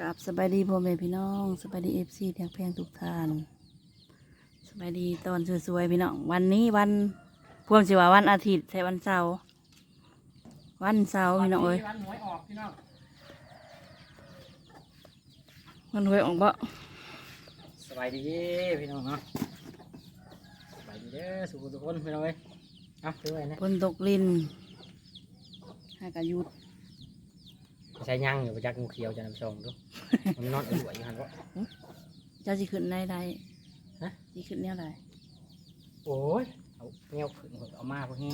กับสบายดีพ่อแม่พี่น้องสบายดีเอฟซีแทงแพงทุกท่านสบายดีตอนสวยๆพี่น้องวันนี้วันพวมสิว่าวันอาทิตย์ใช่วันเสาร์วันเสาร์พี่น้องเอ้ยวันหวยออกพี่น้องมันหวยออกบ่สบายดีพี่น้องเนาะสบายดีเด้อสุขทุกคนพี่น้องเอ้ยเอาถือไว้นะฝนตกลินหากายุดใช้ยังอยู่ประจักษ์งูเขียวจะนำชมดู มันนอนเอาอยู่อยู่หันวะ เจ้าสิขึ้นได้ใดฮะ สิขึ้นแนวใดโอ้ยเอาเงี้ยวขึ้นหดเอามาพวกนี้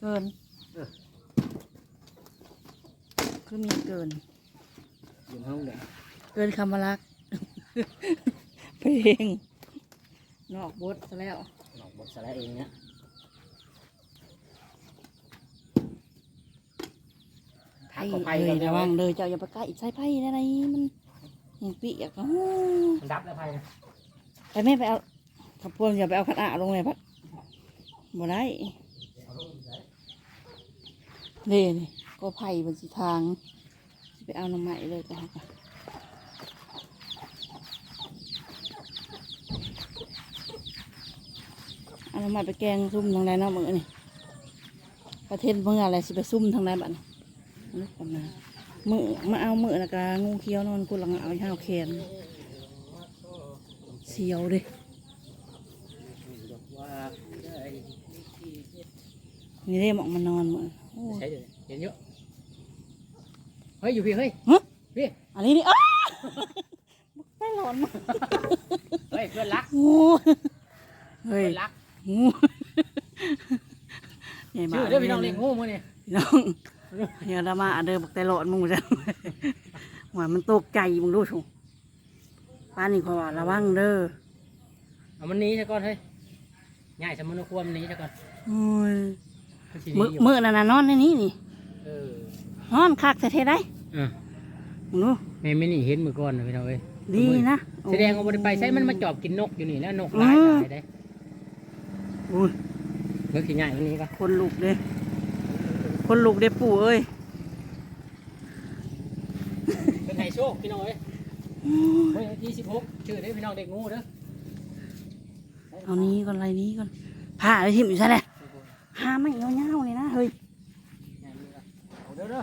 เกินเออ คือมีเกิน อยู่ห้องเด็กเกินคำว่ารัก เพลงนอกบทซะแล้ว หนอกบทสาระเองเนี่ย ทักไอ้เข้าไปเอ้กัยนระวังเลยเลยเจ้าอย่าไปใกล้ใส่ไพ่ได้ไรมันยังปีอยากอ้าวมันดับแล้วไพ่นะไปไม่ไปเอาขับพวงอย่าไปเอาขันอะลงเลยพัดบ่ได้เด่นี่ก็ไผ่บนสีทางสิไปเอาน้ำใหม่เลยก็ค่ะเอาน้ำใหม่ไปแกงซุ่มทางใดเนาะมือนี่ประเทศเมื่ออะไรสิไปซุ่มทางใดบัดนี้ นึกก่อนนะมือมาเอามือนะกางูเขียวนอนกูหลังเอาห้าวแขนเสียวเดิว่าได้นี่ได้หมอกมานอนมือโอ้ยใช้เดี๋ยวเห็นเยอะเฮ้ยอยู่พี่เฮ้ยฮะพี่อันนี้นี่อ้าไม่ร้อนมากเฮ้ยเพื่อนรักโอ้ยเฮ้ยเพื่อนรักงูใหญ่มาชื่อเด้อพี่น้องเลี้ยงงูมื้อนี่พี่น้อง เฮียดามาเดินบอกแต่หลอดมึงจ้ะหัวมันตกใจมึงดูชูป้านี่ขอว่าระวังเด้อเอามันหนี้ซะก่อนเฮ้ยง่ายสมนุควมหนี้ซะก่อนโอ้ยมันสิหมือนีอยู่มือนั่นน่ะนอนในนี้นี่เออนอนคักแต่เทได้อะมึงดูแม่ไม่นี่เห็นมือก่อนนะพี่น้องเอ้ยดีนะแสดงว่าบ่ได้ไปใช้มันมาจอบกินนกอยู่นี่แล้วนกหลายอืมตายได้โอ้ยเมื่อกี้ง่ายวันนี้ก็คนลุกเด้ คนลุกเด้ปู่เอ้ยเป็นไงโชคพี่น้องเอ้ยเฮ้ยที่สิบหกชื่อได้พี่น้องเด็กงูเด้อเอานี้ก่อนอะไรนี้ก่อนผ้าอะไรทิ่มอยู่ใช่ไหมผ้าไม่เงาๆเลยนะเฮ้ยง่ายนี่ก็เอาเด้อเด้อ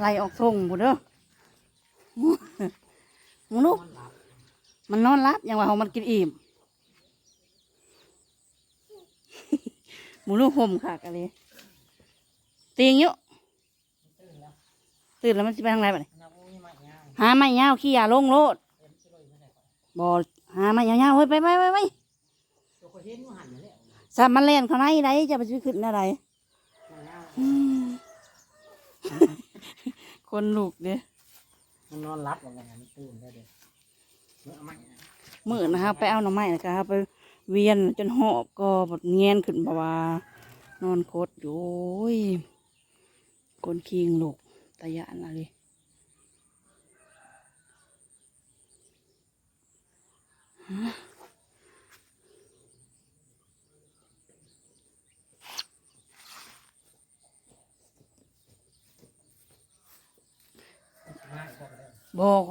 ไล่ออกทรงบุเด้อมึงลูกมันนอนรับอย่างว่าของมันกินอิ่ม หมูลูกห่มค่ะกันเลยตีงอยู่ตื่นแล้วมันจะไปทางไหนบ้างหาไม้ยาวขี้ยาลงโลดบอหาไม้ยาวๆเฮ้ยไปไปไปไปตัวคนเห็นมันหันนั่นแหละสามมันเล่นเขาไหนได้จะไปซื้อขึ้นอะไรอืมคนลูกเด้มันนอนรับว่าไงมันตื่นได้เด้อเมื่อเอามามือนะครับไปเอาหน่อไม้นะครับไป เวียนจนหอบก็บดเงียนขึ้นบว่านอนโคตรอยู่ยคนคิงลูกตะยานอะไรบอก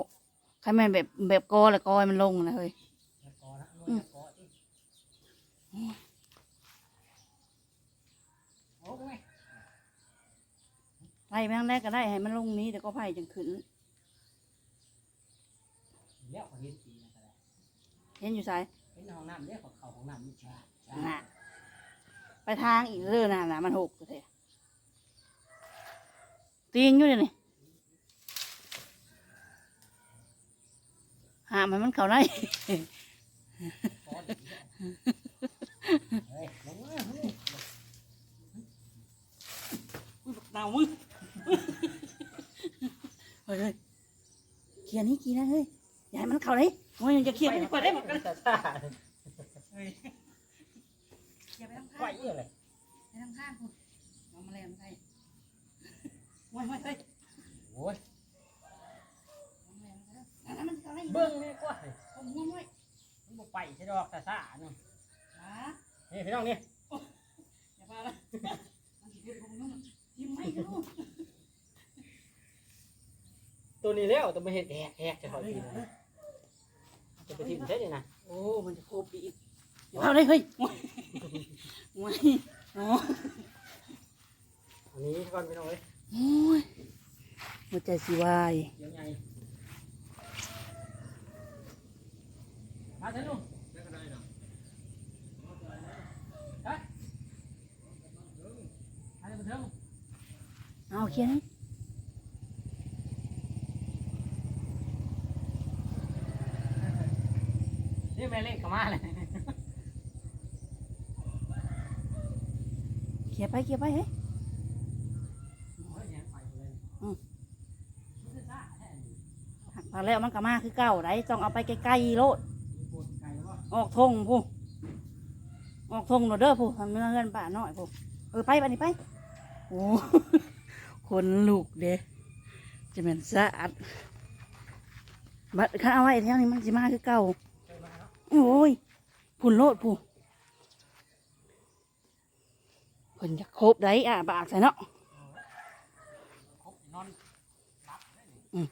ใครแม่แบบแบบกอเลยกอยมันลงนะเฮ้ย ไล่ไปทางแรกก็ได้ให้มันลงนี้แต่ก็ไผ่จังขึ้น แล้วเห็นสีนะก็ได้เห็นอยู่ไสายเห็นห้องน้ำเรียกเขาห้องน้ำนี่ใช่น่ะ ไปทางอีกเรื่องน่ะนะมันหกเถอะตีงอยู่เดี๋ยวนี่หามันมันเขาได้เฮ้ยลงมาดาวมึง เฮ้ยเฮ้ยเคลียร์นี้กี่นะเฮ้ยอย่าให้มันเขาได้โอ้ยยังจะเคลียร์ไม่เปิดได้หมดกันซ่าอย่าไปทางไหวข้างเลยไปทางข้างคุณเอามาแลมใส่โอ้ยโอ้ยเฮ้ยโอ้ยเอามาแลมใส่แล้วนั่นมันเขาได้เบิ้งนี่กว่าผมง่วงไว้มันบ่ไปใช่ดอกแต่ซ่าเนาะอ่านี่พี่น้องนี่อย่าพาละมันสิเก็บผมนุ่มยิ้มไม่รู้ ตัวนี้แล้วต้องไปเห็ดแหกแหกจะถอยกินนะจะไปทิ้งใช่ไหมนะโอ้ มันจะโคบอีกอย่าเอาเลยเฮ้ยโอ้ยโอ้ยอันนี้ก่อนพี่น้องเอ้ยโอ้ยหัวใจสิวายเดี๋ยวไงมาเถอะลุงเดี๋ยวก็ได้เนาะเฮ้ยมาเถอะมาเถอะเอาเขียนให้นี่ เล็กก็มาเลยเขียไปเขียไปเฮ้ยโอ้ยยังไปเลยมันจะซ่าแท้นี่หักมาแล้วมันก็มาคือเก่าได้ต้องเอาไปใกล้ๆโลดออกทงผู้ออกทงโนเด้อผู้ทำเนื้อเงินป่าน้อยผู้เออไปบัดนี้ไปโอ้คนลูกเด้จะเป็นสะอาดบัดข้าเอาไว้แถวนี้มันสิมาคือเก่า โอ้ยพุ่นโลดผู้เพิ่นจะครบได้อะปากใส่เนาะครบนอนรับได้นี่อืม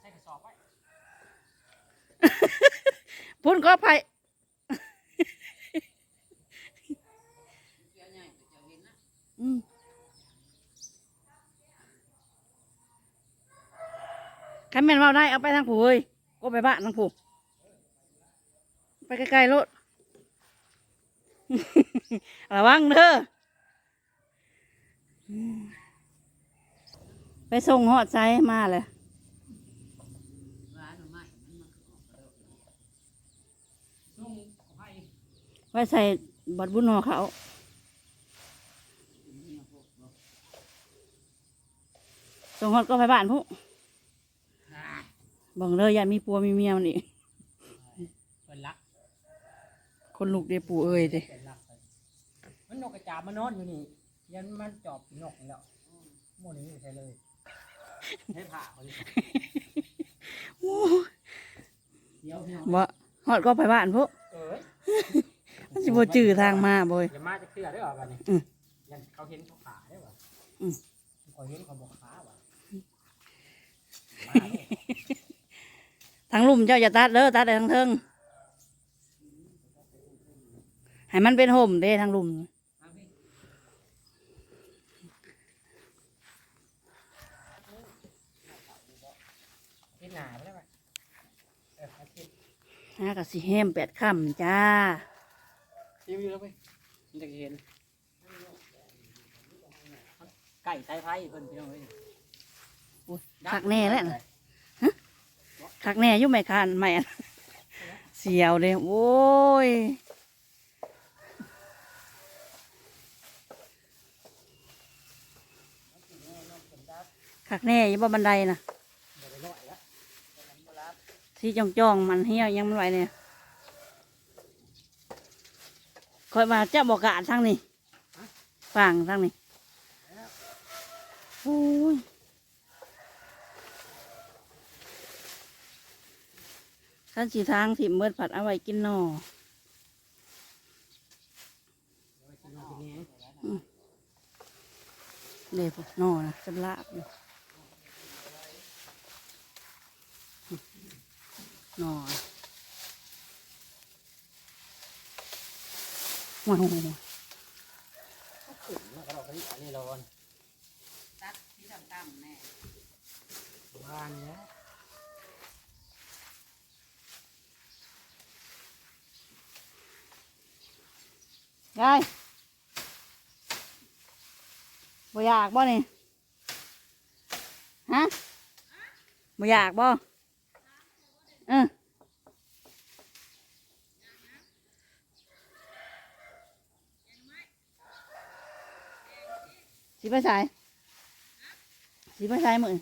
ใส่กระสอบไว้พุ่นก็ไปอืมคันแม่นเว่าได้เอาไปทางผู้เอ้ยก็ไปบ้านทางผู้ ไปใกล้ๆรถระวังเด้อไปส่งหอดใจมาเลยไว้ใส่บัดบุญหอเขาส่งหอดก็ไปบ้านผู้บังเลยอย่ามีปัวมีเมียมันอีก เปิดลัก คนลูกเดปูเอ้ยเด้เปิดลักไปมันนกกระจาบมานอนอยู่นี่ยันมันจอบนกนี่แล้วโมนี่ไม่ใช่เลยให้ผ่าเขาดิเดี๋ยวพี่น้องบ่หอดก็ไปบ้านผู้เอ้ยมันสิบ่จื้อทางมาบ่ยอย่ามาจะเคลือได้หรอวันนี้อืมยันเขาเห็นเขาขาได้หรออืมเขาเห็นเขาบอกขาว่ะมาเลยทางลุ่มเจ้าอย่าตัดเด้อตัดแต่ทางเทิง ให้มันเป็นห่มเด้ทางลุ่มมาพี่เห็นหนาไปได้ไหมเอออาทิตย์ฮะกับสิแฮมแปดค่ำจ้ารีวิวแล้วไปมันจะเห็นไก่ไตไฟเพิ่นพี่น้องเอ้ยโอ้ยคักแน่แล้วน่ะคักแน่อยุ่ไม่คานไม่อันเสียวเลยโอ้ย คักแน่ยังบ่บันไดนะเดี๋ยวไปน้อยละที่จ้องจ้องมันเหี่ยยังไม่ไหวเนี่ยคอยมาเจ้าบอกกาดทางนี้ฟังทางนี้โอ้ยขั้นสีทางถิ่มเบิดผัดเอาไว้กินหน่อเดี๋ยวไปกินน้ำกินนี้เลยพวกหนอนะจำลาบอยู่ หนอว้าวขึ้นแล้วก็เราก็นี่อันนี้ร้อนตัดที่ต่ำๆแน่บ้านเนี้ยยายบ่อยากบ่นี่ฮะบ่อยากบ่ เออสิไปใส่สิไปใส่มือ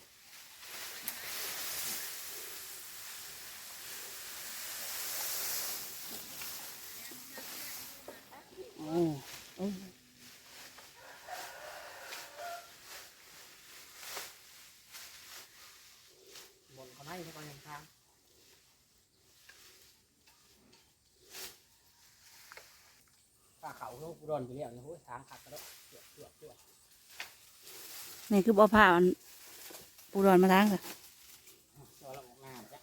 โอ้โอ้ บนเขาให้ทุกคนอย่างทาง ป้าเขาเขาอุดรไปเรียกนะโอ้ยทางขัดกระโดดเจือกเจือกเจือกนี่คือบ่ผ่ามันผปูดอนมาล้างค่ะตัวเราออกหน้าจ้ะ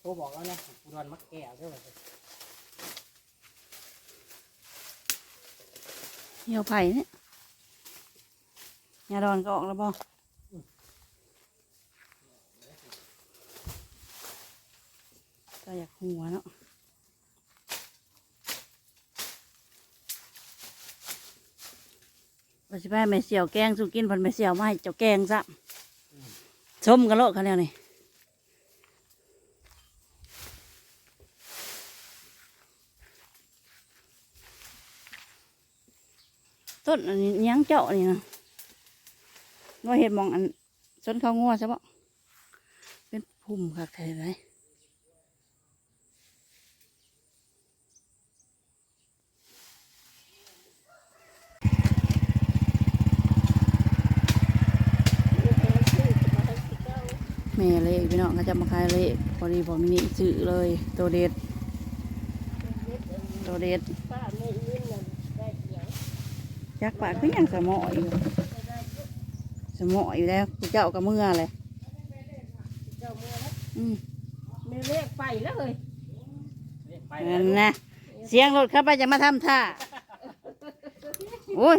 โทรบอกแล้วนะกูโดนมักแก้วด้วยว่าจะเหี่ยวไผ่เนี่ยยาดอนก็ออกแล้วบ่ก็อยากหัวเนาะ ว่าสิไปให้แม่เสี่ยวแกงสุกินพันแม่เสี่ยวไมาให้เจ้าแกงซะชมกันโลดเขาแล้วนี่ต้นอันนี้ยังเจาะนี่นะว่าเห็ดมองอันส้นข้าวงัวใช่ปะเป็นพุ่มคักแท้ไหน แม่เลยพี่น้องเขาจะมาขายเลยพอดีผมมีซื้อเลยตัวเด็ดตัวเด็ดยืนเงินได้เสียงจักปากคือยังสมออยู่สมออยู่แล้วกูเจ้ากับเมื่อเลยเมื่อแล้วอืมไม่เลขไปแล้วเลยเรียกไปนั่นนะเสียงรถเข้าไปจะมาทำท่าโอ้ย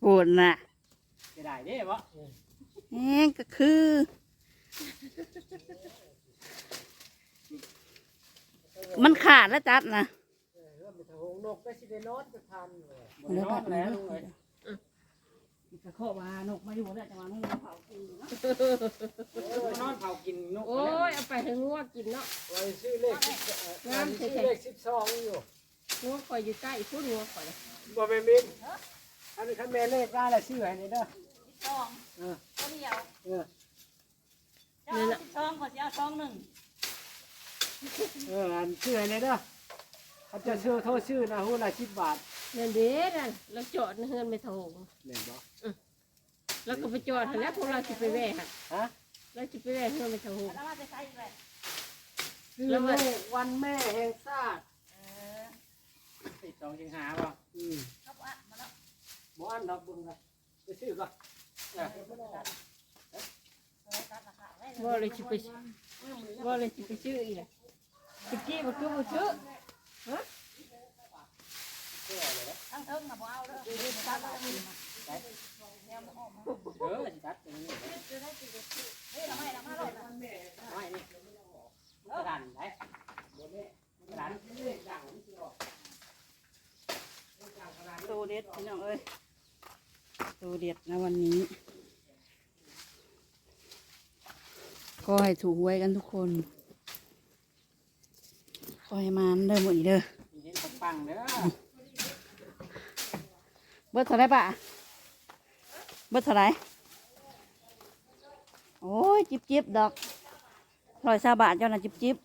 เสียงนี่เราปวดน่ะจะได้เด้บ่แหงก็คือมันขาดแล้วจัดนะหงนกก็สิได้นอนจะทันเลยบ่ได้นอนแล้วลุงเอ้ยกระโคบานกมาอยู่แล้วจังหวะนี้เผากินเนาะบ่นอนเผากินนกโอ้ยเอาไปถึงงัวกินเนาะไว้ซื้อเลขสิบเอ่อซื้อเลขสิบสองอยู่งัวคอยอยู่ใต้พูดงัวคอยบ่แม่นมิน อันนี้คันแม่เลขได้ละซื้อให้นี่เด้อสองเออตัวเดียวเออเจ้าสิบสองก็จะเอาสองหนึ่งเอออันซื้อให้นี่เด้อเขาจะซื้อโทษซื้อนะฮู้ละสิบบาทนั่นเด้นั่นเราจอดในเฮือนไม่ถูกแม่นบ่แล้วก็ไปจอดหั่นแล้วพวกเราจะไปแว่ฮะฮะเราจะไปแว่เฮือนไม่ถูกแล้วว่าจะใช้อะไรซื้อแล้วมันเลขวันแม่แห่งชาติเออสิบสองสิงหาบ่อืม บ่อันดอกบุญละไปซื้อก่อนว่าเลยจะไปว่าเลยจะไปชื่ออีกแหละตะกี้มันคือมันชื่อทั้งเทิงกับเอาเด้อตัดเอาอีกเออสิตัดตรงนี้เด้อเฮ้ยเราไม่เราไม่หรอกไม่นี่มันกระดันได้บ่แม่มันกระดันตัวเด็ดพี่น้องเอ้ย ตัวเด็ดนะวันนี้ ก็ให้ถูกหวยกันทุกคนขอให้มานเด้อหมดอีเด้อมีเห็นปังเด้อเบิดเท่าไรปะเบิดเท่าไรโอ้ยจิบจิบดอกร้อยสาบาทเจ้าน่ะจิบจิบ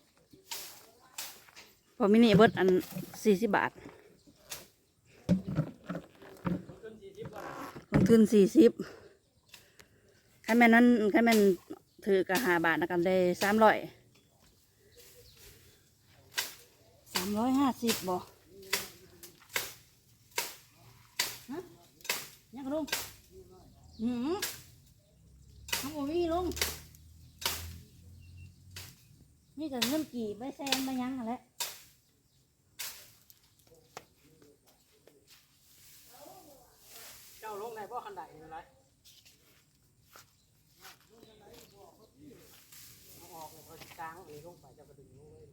พอมินิเบิดอันสี่สิบบาทลง ทุนสี่สิบคันแม่นั้นคันแม่นถือกระหาบาทนะกันได้สามร้อยสามร้อยห้าสิบบ่ยังกระลุงหืมทั้งหมดมีลุงมีแต่เงินกี่ใบแซนใบยังอะไรเจ้าลงใน บ่คันใดนี่ไรเอาออกเลยพอสิกลางเองลงไปจะกระดึงลงเลย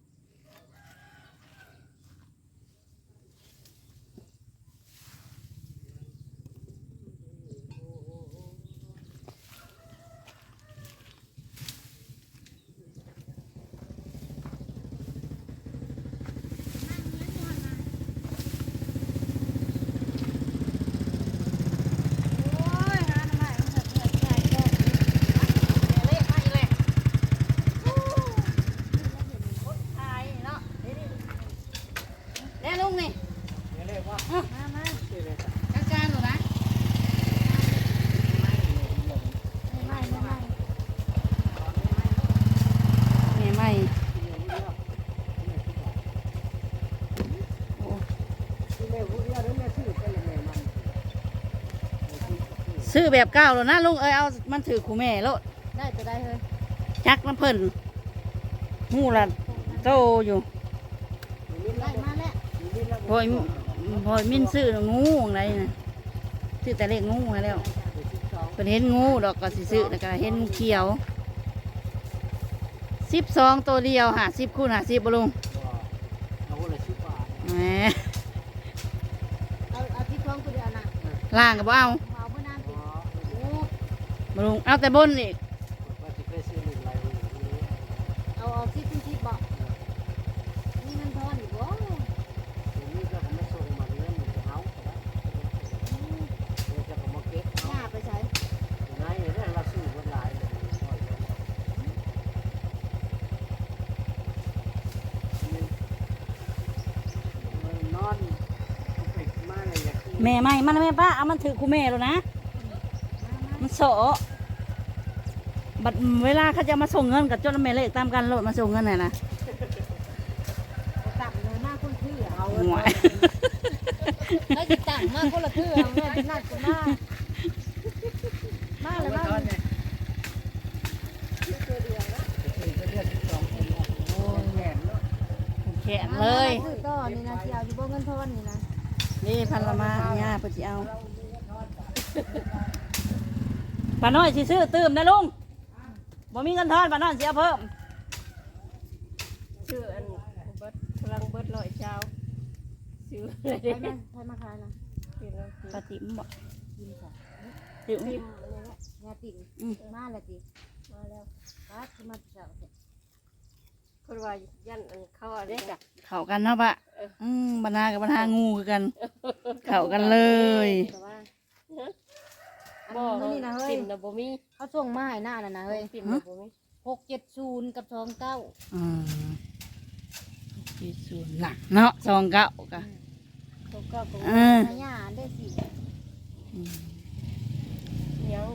ซื้อแบบเก้าแล้วนะลุงเอ้ยเอามันถือคูแม่โลดได้ตัวได้เฮ้ยจักน้ำเพิ่นงูละโตอยู่ได้มาแล้วพอยพอยมินซื้องูอะไรนะซื้อแต่เล็กงูมาแล้วเพิ่นเห็นงูดอกก็สิซื้อแล้วก็เห็นงูเขียวสิบสองตัวเดียวหาสิบคูณหาสิบบ่ลุงเอาคนละสิบบาทแหมเอาเอาที่ท้องตัวเดียวนะล่างก็บ่เอา เอาเมื่อนาน อ๋ ติ อ โอ้ บ่ ลุงเอาแต่บนอีกว่าจะเคยซื้อหนึ่งไรนี่เอาเอาที่คุณที่บอกนี่มันทอนอีกบ่ผมนี่ก็ไม่ส่งมาเงินจะเอาเดี๋ยวจะมาเก็บเอาหน้าไปใช้ไหนเนี่ยเราซื้อคนหลายเลยนอนไปมาเลยอยากกิน แม่ไม่มันแม่ป้าเอามันถือคูแม่แล้วนะมันโส บัดเวลาเขาจะมาส่งเงินกับเจ้าแม่เลขตามกันโลดมาส่งเงินน่ะนะต่ำเลยมากคนคือเอาหัวไอ้จะต่ำมากคนละคือเอาแม่ที่นัดกันมากมาเลยมาแขนเลยซื้อต่อนี่นะที่เอาอยู่บ่เงินทอนนี่นะนี่พันละมาย่าเพิ่นสิเอาป้าน้อยสิซื้อตื่มนะลุง บ่มีเงินทอนป้าน้อยสิเอาเพิ่มซื้ออันเบิดพลังเบิดร้อยเจ้าซื้อเลยใครมาใครมาขายนะกินแล้วกินปลาติ๋มบ่กินค่ะติ๋มติ่มอันนี้แหละงาติ่มอืมมาแล้วติมาแล้วป้าคือมาเจ้าเสร็จคนว่ายันอันเขาอะไรกะเข้ากันเนาะปะอืมบรรณากับบรรณางูคือกัน เข้ากันเลยแต่ว่า บ่อันนี้นะเฮ้ยติ่มนะบ่มีเขาส่งมาให้หน้าน่ะนะเฮ้ยติ่มนะบ่มีหกเจ็ดศูนย์กับสองเก้าอืมที่ศูนย์หลักเนาะสองเก้ากะเขาก็บ่อ่าหายาได้สิอืมยัง